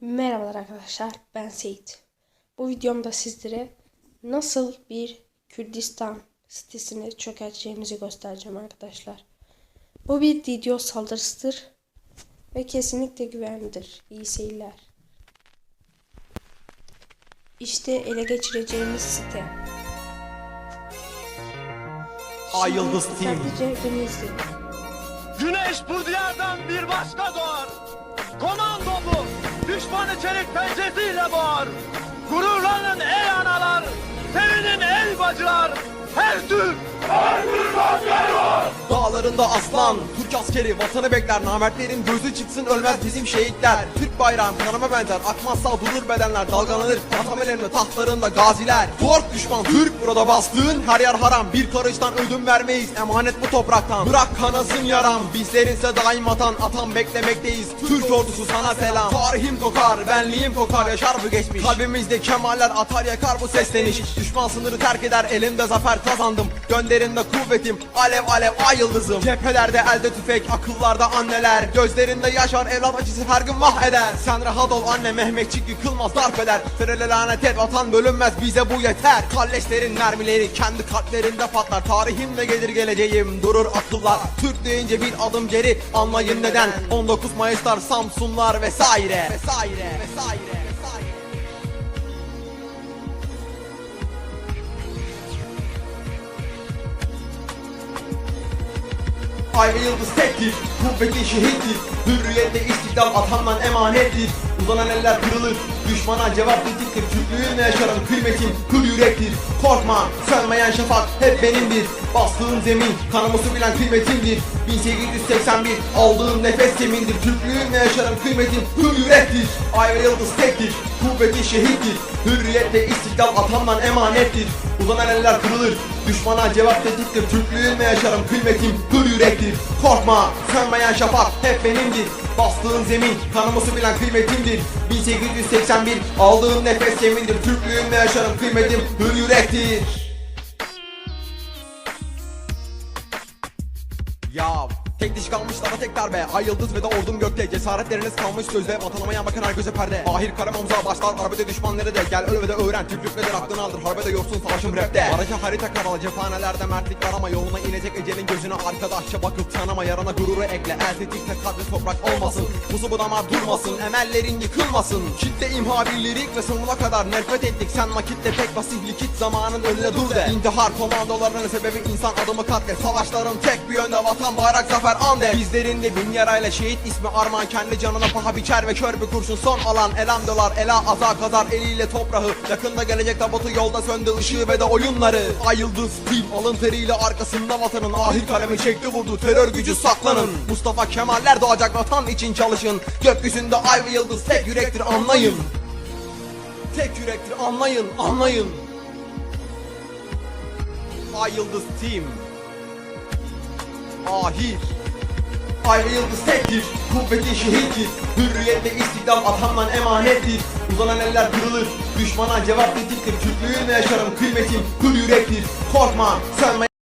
Merhabalar arkadaşlar ben Seyit. Bu videomda sizlere nasıl bir Kürdistan sitesini çökerteceğimizi göstereceğim arkadaşlar. Bu bir DDoS saldırısıdır ve kesinlikle güvenlidir. İyi seyirler. İşte ele geçireceğimiz site. Ay Yıldız izleyin. Güneş bu diyardan bir başka doğar. Komando bu. Düşmanı çelik pençesiyle boğar. Gururlanın ey analar. Sevinin ey bacılar. Her Türk Dağlarında aslan, Türk askeri vatanı bekler Namertlerin gözü çıksın ölmez bizim şehitler. Türk bayrağım kanıma benzer akmazsa durur bedenler Dalgalanır atamelerinde tahtlarında gaziler. Kork düşman Türk burada bastığın her yer haram. Bir karıştan ödün vermeyiz emanet bu topraktan. Bırak kanasın yaram bizlerinse daim vatan. Atan beklemekteyiz Türk ordusu sana selam. Tarihim kokar benliğim kokar yaşar bu geçmiş. Kalbimizde kemaller atar yakar bu sesleniş. Düşman sınırı terk eder elimde zafer kazandım. Gönderinde kuvvetim alev alev ay yıldızım Cephelerde elde tüfek akıllarda anneler. Gözlerinde yaş var evlat acısı her gün vah eder. Sen rahat ol anne Mehmetçik yıkılmaz darp eder. Terele lanet et vatan bölünmez bize bu yeter. Kalleşlerin mermileri kendi kalplerinde patlar. Tarihimle gelir geleceğim durur akıllar. Türk deyince bir adım geri anlayın neden? 19 Mayıslar Samsunlar vesaire Vesaire vesaire Ay ve yıldız tektir, kuvveti şehittir. Hürriyette istiklal atandan emanettir. Uzanan eller kırılır, düşmana cevap tetiktir Türklüğünle yaşarım, kıymetim? Hür yürektir. Korkma, sönmeyen şafak hep benimdir. Bastığım zemin, kanımı bilen kıymetimdir. 1881, aldığım nefes yemindir Türklüğünle yaşarım, kıymetim? Hür yürektir. Ay ve yıldız tektir, kuvveti şehittir. Hürriyette istiklal atandan emanettir. Uzanan eller kırılır, düşmana cevap tetiktir Türklüğünle yaşarım, kıymetim hür yürektir. Korkma, sönmeyen şafak hep benimdir. Bastığın zemin, kanımı su bilen kıymetimdir. 1881, aldığım nefes yemindir. Türklüğünle yaşarım, kıymetim hür yürektir. Ya Tek diş kalmışlara tek darbe. Ay yıldız ve de ordum gökte. Cesaretleriniz kalmış sözde. Vatanıma bakın her göze perde. Ahir kalem omza başlar. Arbede düşman nerede Gel öl ve de öğren. Türklük nedir aklını aldır. Harbede yorsun savaşım rapte. Aracı harita karala Cephanelerde mertlik var ama Yoluna inecek ecelin gözüne Arkadaşça bakıp tanıma. Yarana gururu ekle. El tetikte kalbi toprak olmasın. Buzu bu damar durmasın. Emellerin yıkılmasın. Kitle imha bir lirik ve sonuna kadar nefret ettik. Sen vakitle pek basihli kit zamanın önüne dur de. İntihar komandolarının sebebi insan adımı katle Savaşların tek bir yönde vatan bayrak zafer ande Bizlerinde bin yarayla şehit ismi armağan Kendi canına paha biçer ve kör bir kurşun son alan. Elam dolar ela aza kazar eliyle toprağı. Yakında gelecek tabutu yolda söndü ışığı ve de oyunları. Ay yıldız tim alın teriyle arkasında vatanın Ahir kalemi çekti vurdu. Terör gücü saklanın. Mustafa Kemaller doğacak vatan için çalışın. Gökyüzünde ay ve yıldız tek yürektir anlayın. Tek yürektir anlayın anlayın. Ay yıldız team. Ahir Ay ve yıldız tektir Kuvveti şehittir Hürriyette istiklal atandan emanettir. Uzanan eller kırılır Düşmana cevap tetiktir Türklüğünle yaşarım kıymetim hür yürektir. Korkma sönme